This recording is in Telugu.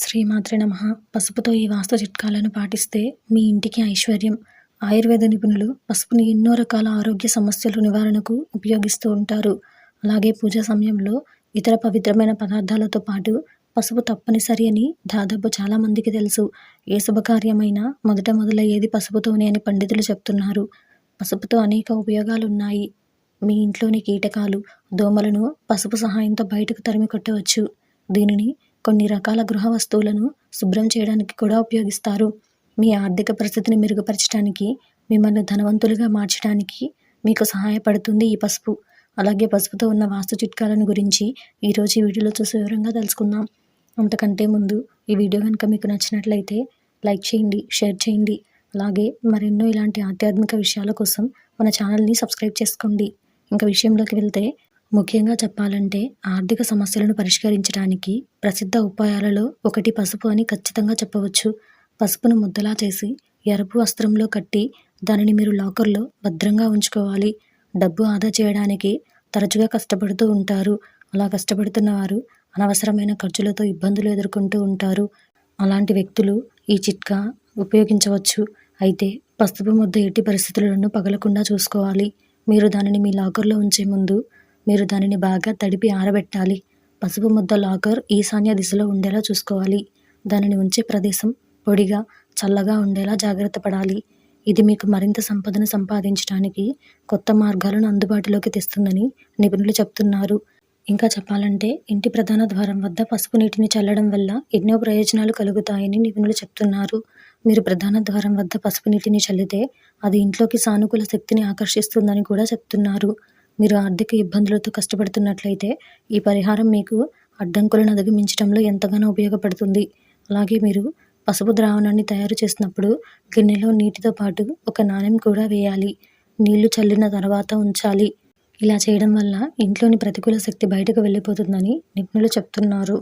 శ్రీమాత్రి నమ. పసుపుతో ఈ వాస్తు చిట్కాలను పాటిస్తే మీ ఇంటికి ఐశ్వర్యం. ఆయుర్వేద నిపుణులు పసుపుని ఎన్నో రకాల ఆరోగ్య సమస్యలు నివారణకు ఉపయోగిస్తూ ఉంటారు. అలాగే పూజ సమయంలో ఇతర పవిత్రమైన పదార్థాలతో పాటు పసుపు తప్పనిసరి అని దాదాపు చాలామందికి తెలుసు. ఏ శుభకార్యమైనా మొదట మొదలయ్యేది పసుపుతోనే అని పండితులు చెప్తున్నారు. పసుపుతో అనేక ఉపయోగాలు ఉన్నాయి మీ ఇంట్లోని కీటకాలు దోమలను పసుపు సహాయంతో బయటకు తరిమి కొట్టవచ్చు. దీనిని కొన్ని రకాల గృహ వస్తువులను శుభ్రం చేయడానికి కూడా ఉపయోగిస్తారు. మీ ఆర్థిక పరిస్థితిని మెరుగుపరచడానికి మిమ్మల్ని ధనవంతులుగా మార్చడానికి మీకు సహాయపడుతుంది ఈ పసుపు. అలాగే పసుపుతో ఉన్న వాస్తు చిట్కాలను గురించి ఈరోజు ఈ వీడియోలో చూసి వివరంగా తెలుసుకుందాం. అంతకంటే ముందు ఈ వీడియో కనుక మీకు నచ్చినట్లయితే లైక్ చేయండి షేర్ చేయండి. అలాగే మరెన్నో ఇలాంటి ఆధ్యాత్మిక విషయాల కోసం మన ఛానల్ని సబ్స్క్రైబ్ చేసుకోండి. ఇంకా విషయంలోకి వెళ్తే ముఖ్యంగా చెప్పాలంటే ఆర్థిక సమస్యలను పరిష్కరించడానికి ప్రసిద్ధ ఉపాయాలలో ఒకటి పసుపు అని ఖచ్చితంగా చెప్పవచ్చు. పసుపును ముద్దలా చేసి ఎరుపు వస్త్రంలో కట్టి దానిని మీరు లాకర్లో భద్రంగా ఉంచుకోవాలి. డబ్బు ఆదా చేయడానికి తరచుగా కష్టపడుతూ ఉంటారు. అలా కష్టపడుతున్న వారు అనవసరమైన ఖర్చులతో ఇబ్బందులు ఎదుర్కొంటూ ఉంటారు. అలాంటి వ్యక్తులు ఈ చిట్కా ఉపయోగించవచ్చు. అయితే పసుపు ముద్ద ఎట్టి పరిస్థితులను పగలకుండా చూసుకోవాలి. మీరు దానిని మీ లాకర్లో ఉంచే ముందు మీరు దానిని బాగా తడిపి ఆరబెట్టాలి. పసుపు ముద్ద లాకర్ ఈశాన్య దిశలో ఉండేలా చూసుకోవాలి. దానిని ఉంచే ప్రదేశం పొడిగా చల్లగా ఉండేలా జాగ్రత్త పడాలి. ఇది మీకు మరింత సంపదను సంపాదించడానికి కొత్త మార్గాలను అందుబాటులోకి తెస్తుందని నిపుణులు చెప్తున్నారు. ఇంకా చెప్పాలంటే ఇంటి ప్రధాన ద్వారం వద్ద పసుపు నీటిని చల్లడం వల్ల ఎన్నో ప్రయోజనాలు కలుగుతాయని నిపుణులు చెప్తున్నారు. మీరు ప్రధాన ద్వారం వద్ద పసుపు నీటిని చల్లితే అది ఇంట్లోకి సానుకూల శక్తిని ఆకర్షిస్తుందని కూడా చెప్తున్నారు. మీరు ఆర్థిక ఇబ్బందులతో కష్టపడుతున్నట్లయితే ఈ పరిహారం మీకు అడ్డంకులను అధిగమించడంలో ఎంతగానో ఉపయోగపడుతుంది. అలాగే మీరు పసుపు ద్రావణాన్ని తయారు చేసినప్పుడు గిన్నెలో నీటితో పాటు ఒక నాణెం కూడా వేయాలి. నీళ్ళు చల్లిన తర్వాత ఉంచాలి. ఇలా చేయడం వల్ల ఇంట్లోని ప్రతికూల శక్తి బయటకు వెళ్ళిపోతుందని నిపుణులు చెప్తున్నారు.